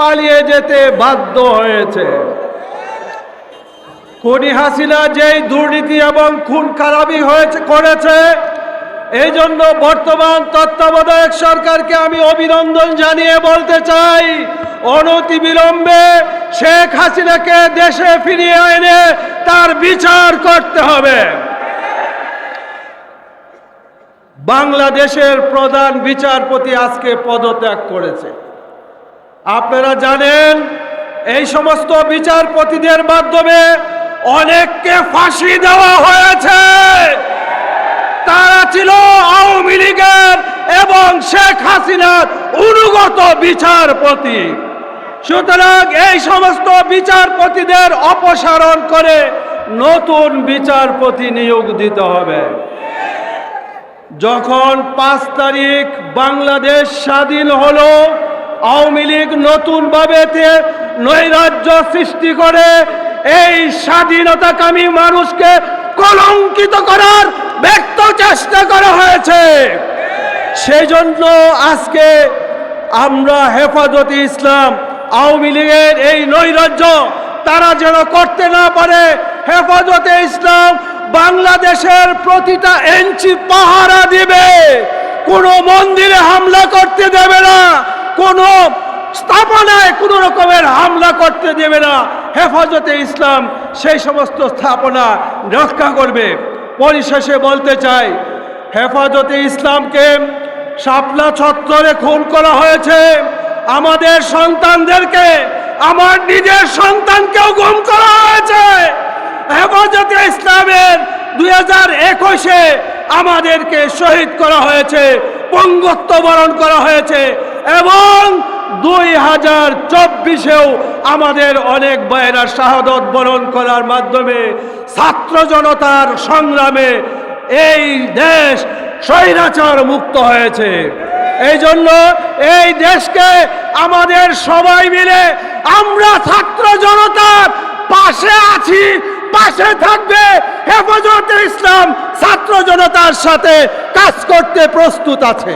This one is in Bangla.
পালিয়ে যেতে বাধ্য হয়েছে। খুনি হাসিনা যেই দুর্নীতি এবং খুন খারাপি হয়েছে, করেছে এই জন্য বর্তমান তত্ত্বাবধায়ক সরকারকে আমি অভিনন্দন জানিয়ে বলতে চাই, অনতি বিলম্বে শেখ হাসিনাকে দেশে ফিরিয়ে এনে তার বিচার করতে হবে। বাংলাদেশের প্রধান বিচারপতি আজকে পদত্যাগ করেছে। আপনারা জানেন, এই সমস্ত বিচারপতিদের মাধ্যমে অনেককে ফাঁসি দেওয়া হয়েছে। তারা ছিল আওয়ামী লীগের এবং শেখ হাসিনার অনুগত বিচারপতি। সুতরাং এই সমস্ত বিচারপতিদের অপসারণ করে নতুন বিচারপতি নিয়োগ দিতে হবে। যখন পাঁচ তারিখ বাংলাদেশ স্বাধীন হলো আওয়ামী লীগ নতুনভাবে নৈরাজ্য সৃষ্টি করে, এই স্বাধীনতাকামী মানুষকে কলঙ্কিত করার ব্যক্ত চেষ্টা করা হয়েছে। সেই জন্য আজকে আমরা হেফাজতে ইসলাম, আওয়ামী লীগের এই নৈরাজ্য তারা যেন করতে না পারে, হেফাজতে ইসলাম বাংলাদেশের প্রতিটা ইঞ্চি পাহারা দিবে, কোনো মন্দিরে হামলা করতে দেবে না। কোনো স্থাপনায় কোনো রকমের হামলা করতে দেবে না। হেফাজতে ইসলাম সেই সমস্ত স্থাপনা রক্ষা করবে। পরিশেষে বলতে চাই, হেফাজতে ইসলামকে শাপলা ছত্তরে খুন করা হয়েছে। আমাদের সন্তানদেরকে, আমার নিজের সন্তানকেও গুম করা হয়েছে। হেফাজতে ইসলামের দুই হাজার একুশে আমাদেরকে শহীদ করা হয়েছে, পঙ্গত্ব বরণ করা হয়েছে। এবং দুই হাজার চব্বিশেও আমাদের অনেক ভাইয়েরা শাহাদত বরণ করার মাধ্যমে ছাত্র জনতার সংগ্রামে এই দেশ স্বৈরাচার মুক্ত হয়েছে। এই জন্য এই দেশকে আমাদের সবাই মিলে আমরা ছাত্র জনতার পাশে আছি, পাশে থাকবে। হেফাজতে ইসলাম ছাত্র জনতার সাথে কাজ করতে প্রস্তুত আছে।